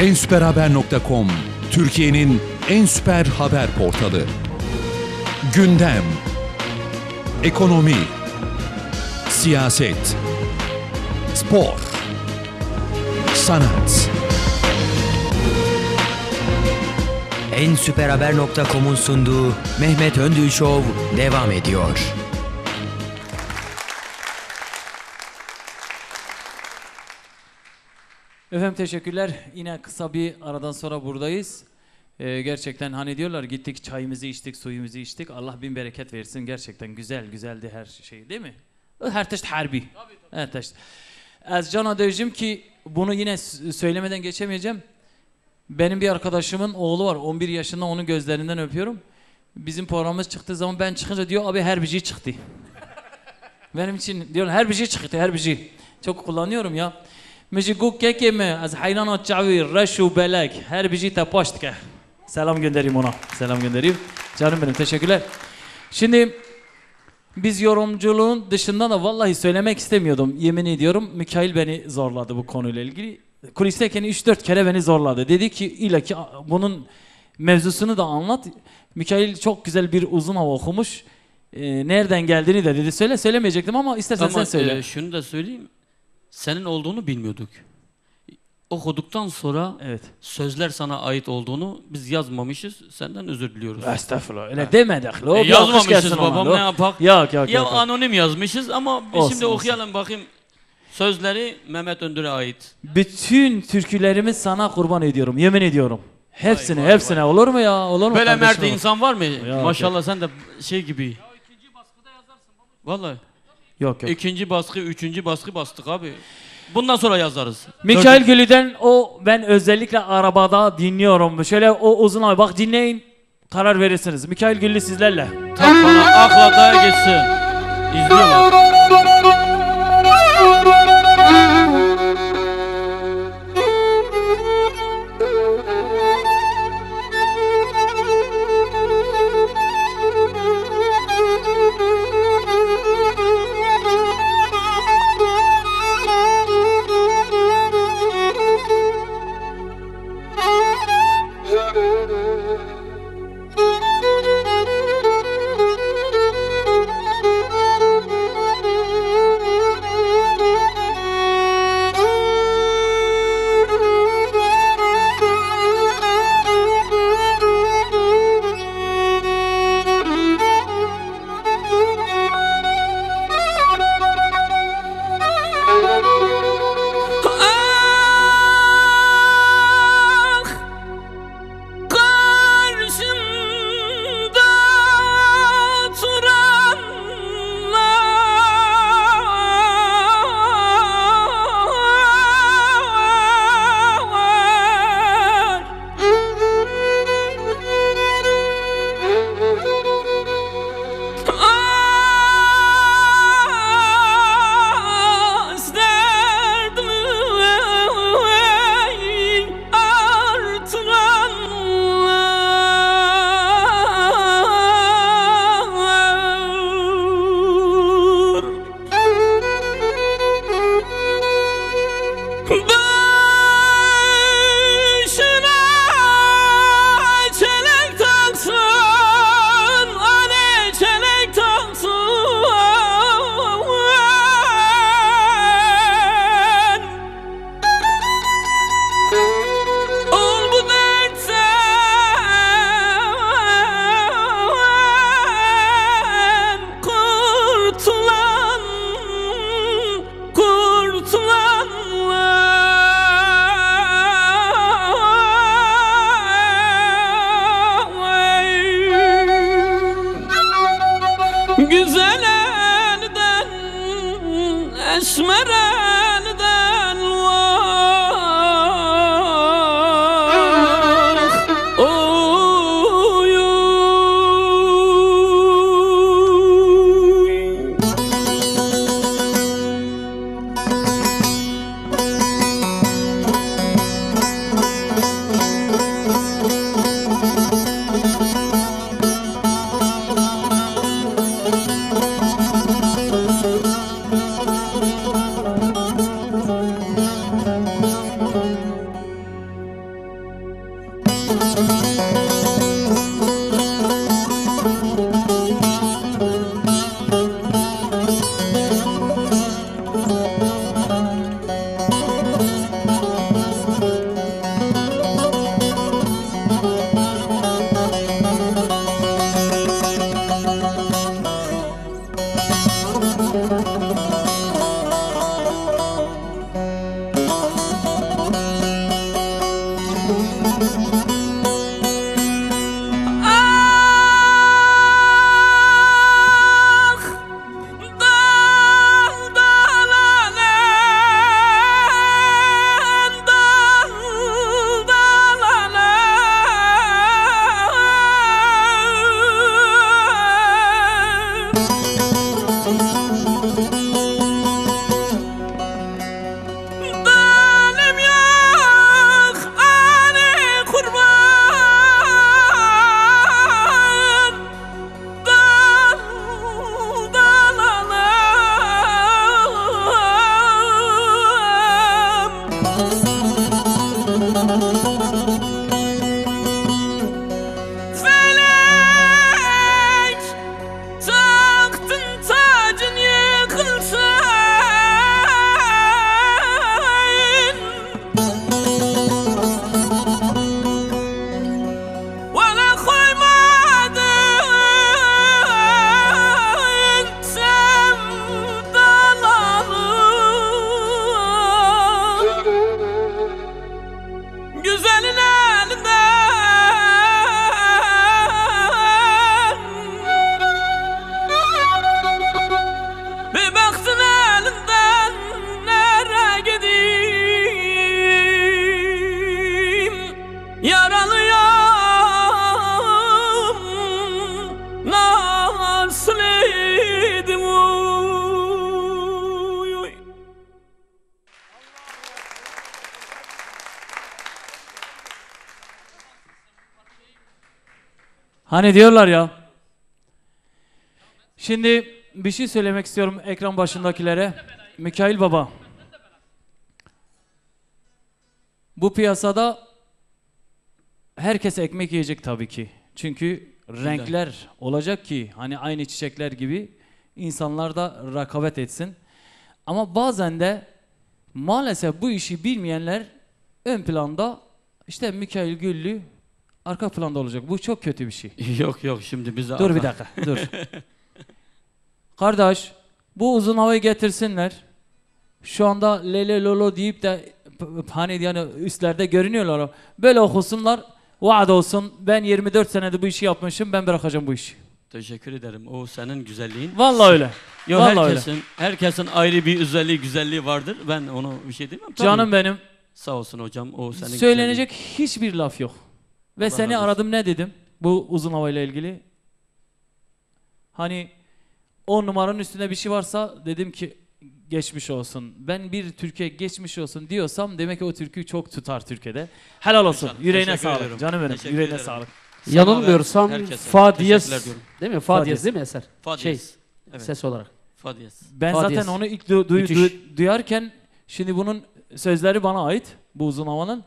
ensüperhaber.com Türkiye'nin en süper haber portalı. Gündem, ekonomi, siyaset, spor, sanat. En süperhaber.com'un sunduğu Mehmet Öndül devam ediyor. Efendim teşekkürler. Yine kısa bir aradan sonra buradayız. Ee, gerçekten hani diyorlar gittik çayımızı içtik, suyumuzu içtik. Allah bin bereket versin. Gerçekten güzel güzeldi her şey değil mi? Her teşt harbi. Her teşt. Az cana diyeceğim ki bunu yine söylemeden geçemeyeceğim. Benim bir arkadaşımın oğlu var 11 yaşında onun gözlerinden öpüyorum. Bizim programımız çıktığı zaman ben çıkınca diyor abi her bir şey çıktı. Benim için diyor her bir şey çıktı her bir şey. Çok kullanıyorum ya. Meci guk keke mi az hayran çavir reşu belek her bir şey tapaştık. Selam göndereyim ona. Selam göndereyim. Canım benim teşekkürler. Şimdi biz yorumculuğun dışında da vallahi söylemek istemiyordum. Yemin ediyorum Mikail beni zorladı bu konuyla ilgili. Kulisteyken 3-4 kere beni zorladı. Dedi ki illa ki bunun mevzusunu da anlat. Mikail çok güzel bir uzun hava okumuş. Ee, nereden geldiğini de dedi. Söyle söylemeyecektim ama istersen Ama sen söyle. e, şunu da söyleyeyim. Senin olduğunu bilmiyorduk. Okuduktan sonra evet. sözler sana ait olduğunu biz yazmamışız. Senden özür diliyoruz. Estağfurullah. Öyle demedik. Lo, E, yazmamışız babam lo. ne yapak? Yok yok ya yok. anonim yazmışız ama biz Olsun, şimdi olsun. okuyalım bakayım. Sözleri Mehmet Öndür'e ait. Bütün türkülerimi sana kurban ediyorum. Yemin ediyorum. Vay, vay, hepsine. Olur mu ya? Olur mu? Böyle mert insan var mı? yok. Maşallah sen de şey gibi. Vallahi Yok yok. ikinci baskı, üçüncü baskı bastık abi. Bundan sonra yazarız. Mikail Gülü'den o ben özellikle arabada dinliyorum. Şöyle o uzun ay bak dinleyin. Karar verirsiniz. Mikail Güllü sizlerle. Tak bana akla daya geçsin. İzliyorlar. Hani diyorlar ya. Şimdi bir şey söylemek istiyorum ekran başındakilere. Mikail Baba. Bu piyasada herkes ekmek yiyecek tabii ki. Çünkü renkler olacak ki hani aynı çiçekler gibi insanlar da rakabet etsin. Ama bazen de maalesef bu işi bilmeyenler ön planda işte Mikail Güllü arka planda olacak. Bu çok kötü bir şey. Yok yok şimdi bize Dur bir dakika, dur. Kardeş, bu uzun havayı getirsinler. Şu anda lele lolo deyip de hani yani üstlerde görünüyorlar. Böyle okusunlar. Vaat olsun. Ben 24 senede bu işi yapmışım. Ben bırakacağım bu işi. Teşekkür ederim. O senin güzelliğin. Vallahi öyle. Yok Vallahi öyle. herkesin herkesin ayrı bir özelliği, güzelliği vardır. Ben onu bir şey. Tabii. Canım benim. Sağ olsun hocam. O senin Söylenecek hiçbir laf yok. Ve Allah seni razı olsun. aradım ne dedim? Bu uzun havayla ilgili. Hani 10 numaranın üstünde bir şey varsa dedim ki geçmiş olsun. Ben bir Türkiye geçmiş olsun diyorsam demek ki o türkü çok tutar Türkiye'de. Helal olsun. Teşekkür Yüreğine sağlık. Canım benim. Teşekkür Yüreğine ederim. sağlık. Sana Yanılmıyorsam ve herkese fa teşekkürler diyez diyorum. değil mi? Fa Fa diyez. diyez değil mi eser? Fa Şey. Evet. ses olarak. Fa diyez. Ben Fa zaten diyez. onu ilk du- duy- Müthiş. du- duyarken şimdi bunun sözleri bana ait bu uzun havanın.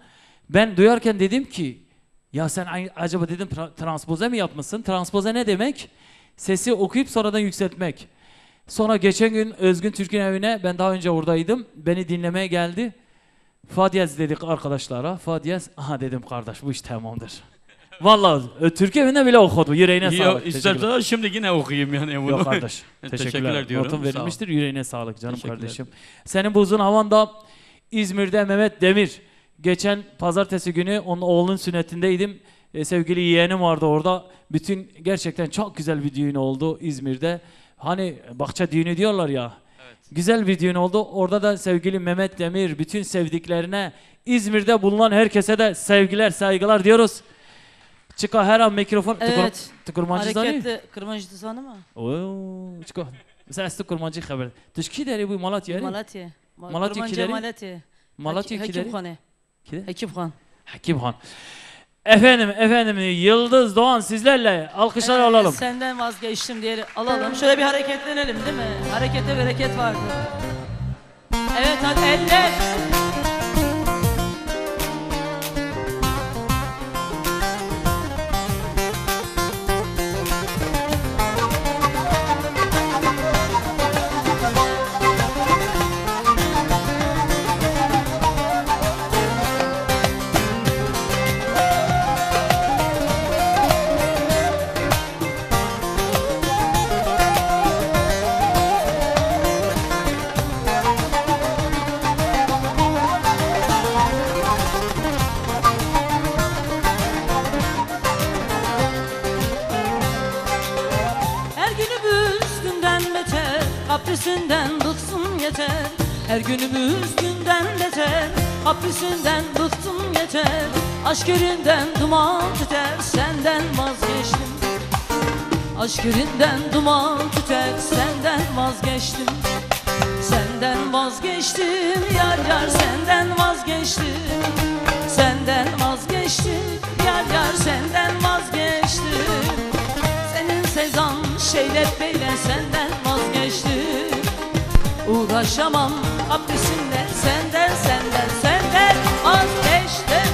Ben duyarken dedim ki ya sen acaba dedim tra- transpoze mi yapmışsın? Transpoze ne demek? Sesi okuyup sonradan yükseltmek. Sonra geçen gün Özgün Türk'ün evine ben daha önce oradaydım. Beni dinlemeye geldi. Fadiyez dedik arkadaşlara. Fadiyez aha dedim kardeş bu iş tamamdır. Vallahi ö, Türk evinde bile okudu. Yüreğine Yok sağlık. İstersen şimdi yine okuyayım yani bunu. Yok kardeş. Teşekkürler Teşekkürler diyorum, ol. verilmiştir. Yüreğine sağlık canım kardeşim. Senin bu uzun havanda İzmir'de Mehmet Demir. Geçen pazartesi günü onun oğlunun sünnetindeydim. E, sevgili yeğenim vardı orada. Bütün gerçekten çok güzel bir düğün oldu İzmir'de. Hani bahçe düğünü diyorlar ya. Güzel bir düğün oldu. Orada da sevgili Mehmet Demir bütün sevdiklerine İzmir'de bulunan herkese de sevgiler, saygılar diyoruz. Çıka her an mikrofon Evet. tıkırmancı zanı. Hareketli kırmızı tutanı mı? Oo, çıka. Mesela eski kurmancı haber. Tuşki deri bu Malatya. Malatya. Ma- Malatya Kırmancı kileri? Malatya. Malatya kileri. Kide? Hekimhan. Hakimhan. Efendim, efendim Yıldız Doğan sizlerle alkışlar Ee, alalım. Senden vazgeçtim diye alalım. Şöyle bir hareketlenelim değil mi? Harekete bereket vardır. Evet hadi eller. Her günümüz günden beter Hapisinden bıktım yeter Aşk yerinden duman tüter Senden vazgeçtim. Aşk yerinden duman tüter Senden vazgeçtim. Senden vazgeçtim Yar yar senden vazgeçtim. Senden vazgeçtim Yar yar senden vazgeçtim. Senin sevdan şeyler beyle senden vazgeçtim. Uğraşamam hapisinle senden senden senden vazgeçtim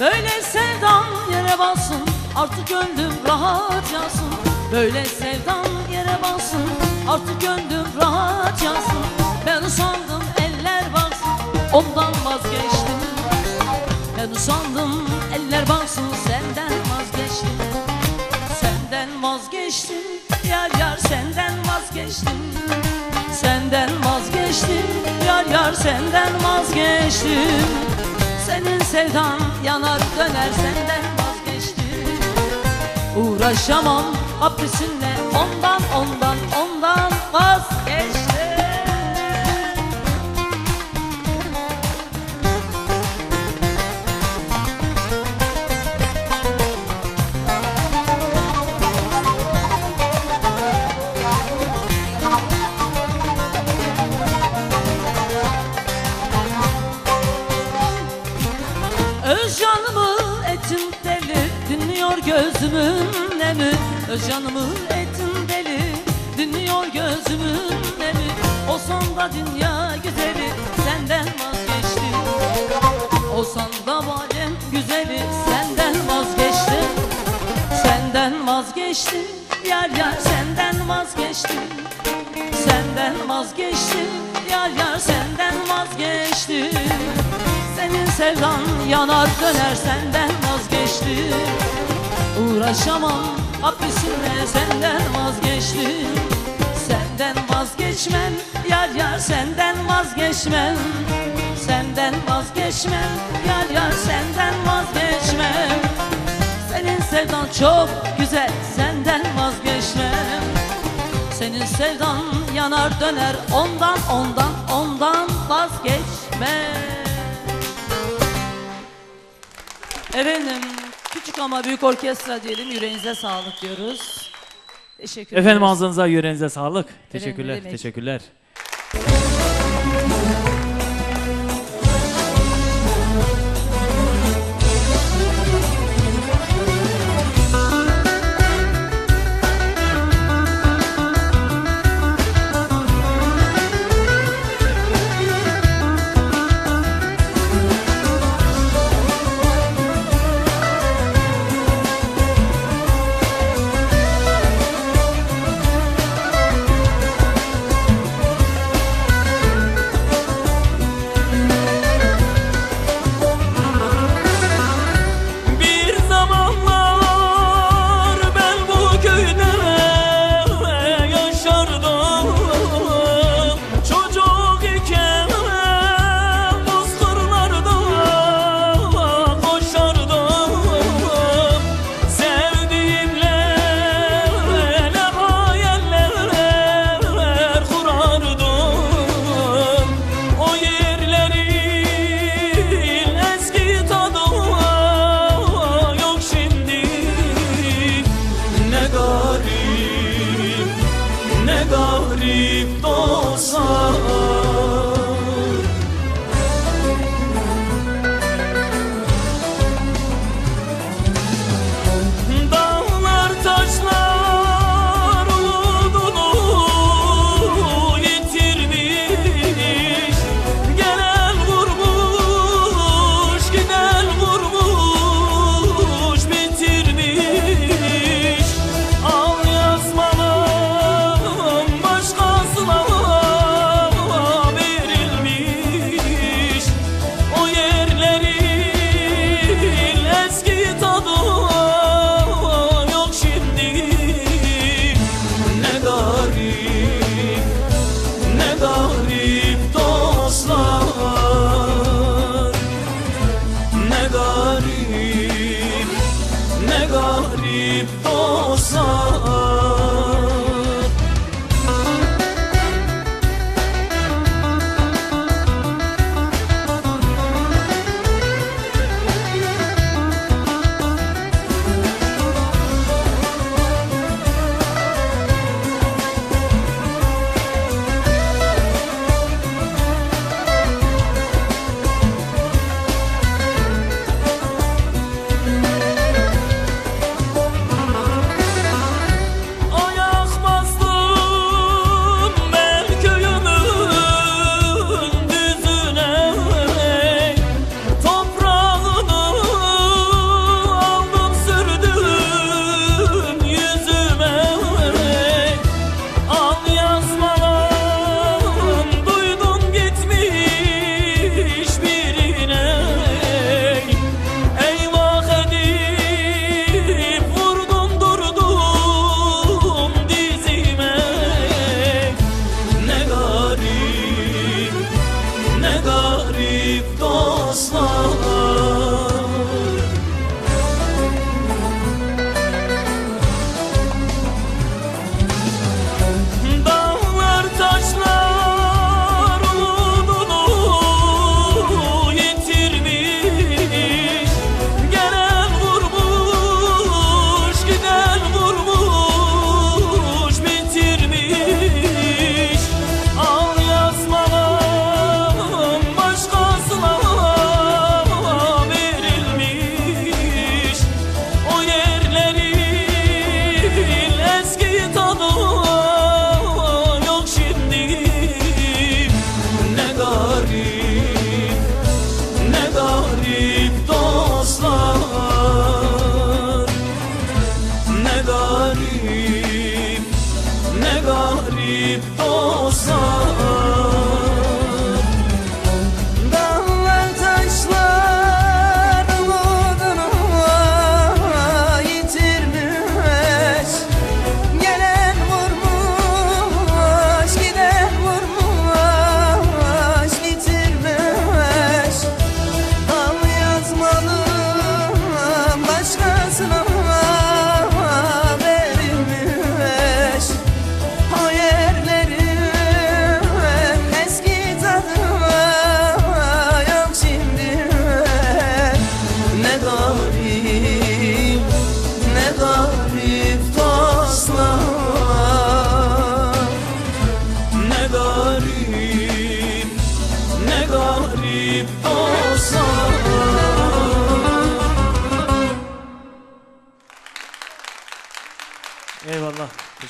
Böyle sevdam yere bassın Artık gönlüm rahat yansın Böyle sevdam yere bassın Artık gönlüm rahat yansın Ben usandım eller baksın Ondan vazgeçtim. Ben usandım eller baksın Senden vazgeçtim. Senden vazgeçtim. Yar yar senden vazgeçtim. Senden vazgeçtim. Yar yar senden vazgeçtim. Senin sevdan yanar döner senden Uğraşamam hapisinle. Ondan ondan ondan vazgeçtim canımı etim deli Dinliyor gözümün nemi? Olsan da dünya güzeli Senden vazgeçtim. Olsan da valem güzeli Senden vazgeçtim. Senden vazgeçtim Yar yar senden vazgeçtim. Senden vazgeçtim Yar yar senden vazgeçtim. Senin sevdan yanar döner senden vazgeçtim. Uğraşamam hapisinle senden vazgeçtim. Senden vazgeçmem yar yar senden vazgeçmem. Senden vazgeçmem yar yar senden vazgeçmem. Senin sevdan çok güzel senden vazgeçmem. Senin sevdan yanar döner ondan ondan ondan vazgeçmem. Efendim küçük ama büyük orkestra diyelim yüreğinize sağlık diyoruz. Teşekkür Efendim ederiz. ağzınıza yüreğinize sağlık. Teşekkürler, demek. teşekkürler.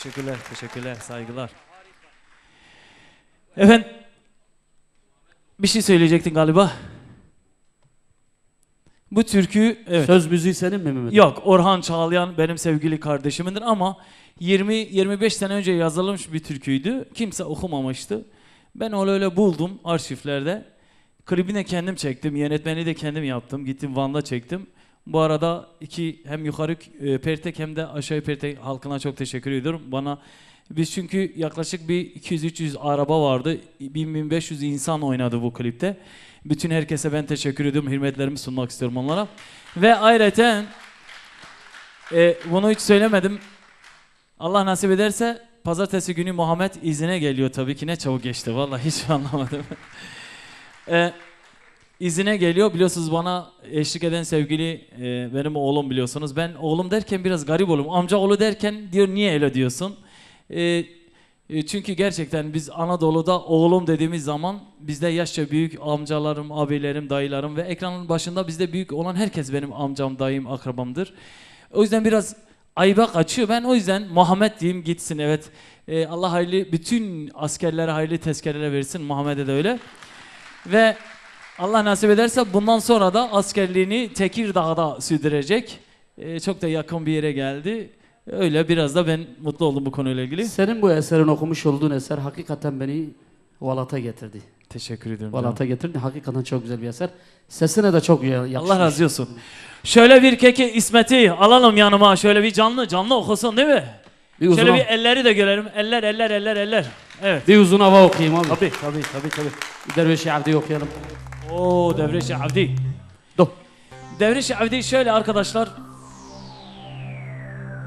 Teşekkürler, teşekkürler, saygılar. Efendim, bir şey söyleyecektin galiba. Bu türkü, evet. Söz müziği senin mi Mehmet? Yok, Orhan Çağlayan benim sevgili kardeşimindir ama 20-25 sene önce yazılmış bir türküydü. Kimse okumamıştı. Ben onu öyle buldum arşivlerde. Klibini kendim çektim, yönetmeni de kendim yaptım. Gittim Van'da çektim. Bu arada iki hem yukarı e, Pertek hem de aşağı Pertek halkına çok teşekkür ediyorum. Bana biz çünkü yaklaşık bir 200-300 araba vardı. 1000-1500 insan oynadı bu klipte. Bütün herkese ben teşekkür ediyorum. Hürmetlerimi sunmak istiyorum onlara. Ve ayrıca e, bunu hiç söylemedim. Allah nasip ederse pazartesi günü Muhammed izine geliyor tabii ki. Ne çabuk geçti vallahi hiç anlamadım. e, izine geliyor. Biliyorsunuz bana eşlik eden sevgili e, benim oğlum biliyorsunuz. Ben oğlum derken biraz garip olurum. Amca oğlu derken diyor niye öyle diyorsun? E, e, çünkü gerçekten biz Anadolu'da oğlum dediğimiz zaman bizde yaşça büyük amcalarım, abilerim, dayılarım ve ekranın başında bizde büyük olan herkes benim amcam, dayım, akrabamdır. O yüzden biraz ayıba kaçıyor. Ben o yüzden Muhammed diyeyim gitsin evet. E, Allah hayırlı bütün askerlere hayırlı tezkereler versin. Muhammed'e de öyle. Ve Allah nasip ederse bundan sonra da askerliğini Tekirdağ'da sürdürecek. E, çok da yakın bir yere geldi. Öyle biraz da ben mutlu oldum bu konuyla ilgili. Senin bu eserin okumuş olduğun eser hakikaten beni Valat'a getirdi. Teşekkür ederim. canım. Valat'a getirdi. Hakikaten çok güzel bir eser. Sesine de çok ya- yakışmış. Allah razı olsun. Şöyle bir keki İsmet'i alalım yanıma. Şöyle bir canlı canlı okusun değil mi? Bir uzun, Şöyle bir elleri de görelim. Eller eller eller eller. Evet. bir uzun hava okuyayım abi. Tabii tabii tabii tabii. Derviş-i Abdi okuyalım. Oo Devreşi Avdi. Do. Devreşi Avdi şöyle arkadaşlar.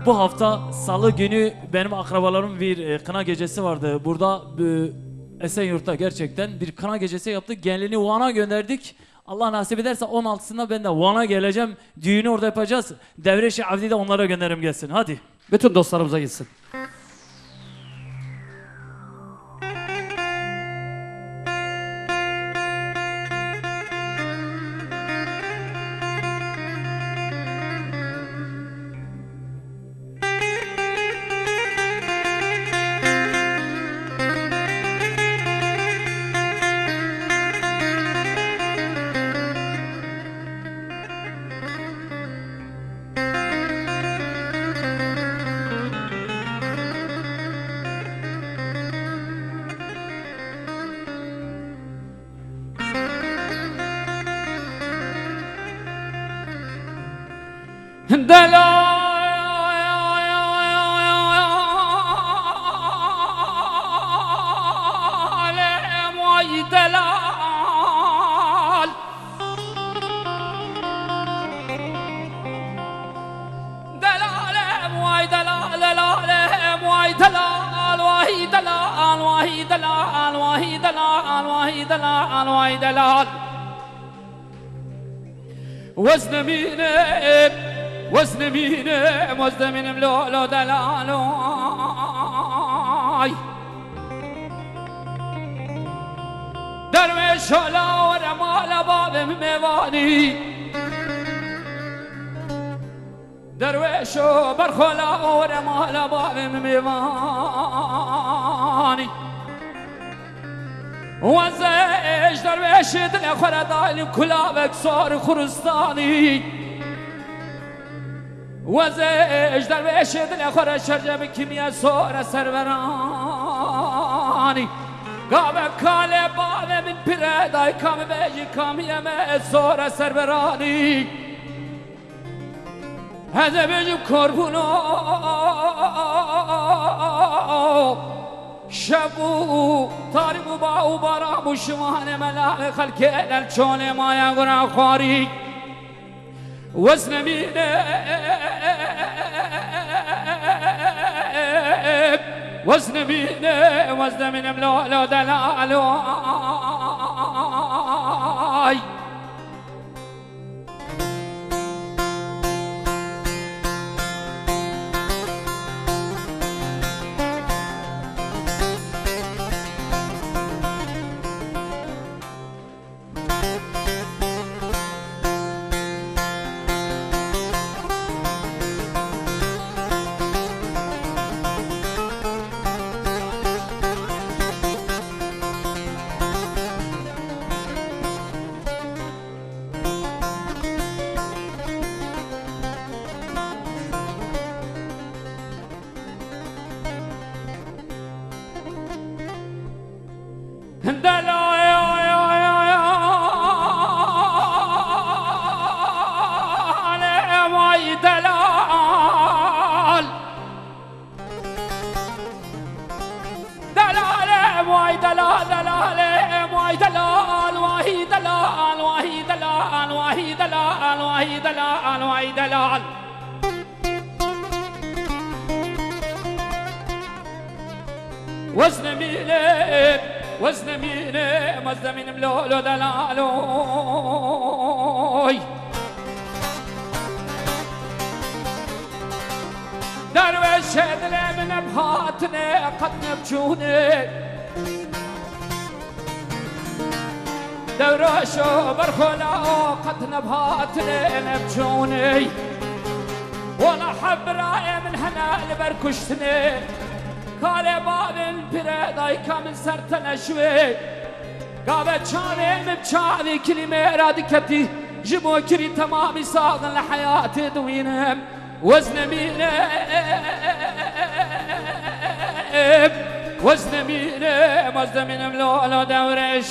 Bu hafta salı günü benim akrabalarım bir e, kına gecesi vardı. Burada e, Esenyurt'ta gerçekten bir kına gecesi yaptık. Genlini Van'a gönderdik. Allah nasip ederse 16'sında ben de Van'a geleceğim. Düğünü orada yapacağız. Devreşi Avni de onlara gönderim gelsin. Hadi. Bütün dostlarımıza gitsin. الدلال دلال دلال واي دلال دلال واي دلال واي دلال واي دلال واي دلال واي دلال واي دلال وزن مين حسن مینه مزدمینم لالا دلالای در حالا و رمال باب میوانی. درویش و برخلا و رمالا باب میوانی. وزش درویش دل خورد آلیم کلا و خورستانی. وزش درویش دل خورش شرجم کیمیا سور سرورانی. کام کال بانه من پیره دای کام بیجی کامیم سور سرورانی. هزه بیجیم کربونو شبو تاریبو با او بارامو شمان ملاق خلکه دل چون مایا گنا خواری. وزن مینه وزن بينا وزن من ملو لو دلالو درويش دل من بهاتنا قد نبجوني دروشو برخولا قد نبهاتنا نبجوني ولا حب راي من هنا لبركشتني قال باب البراداي كامل سرتنا شوي قابل شاني مبشاري كلمة رادكتي جبو كري تمامي صاغن لحياتي دوينهم وزن مينه وزن مينه وزن من ملولو دوري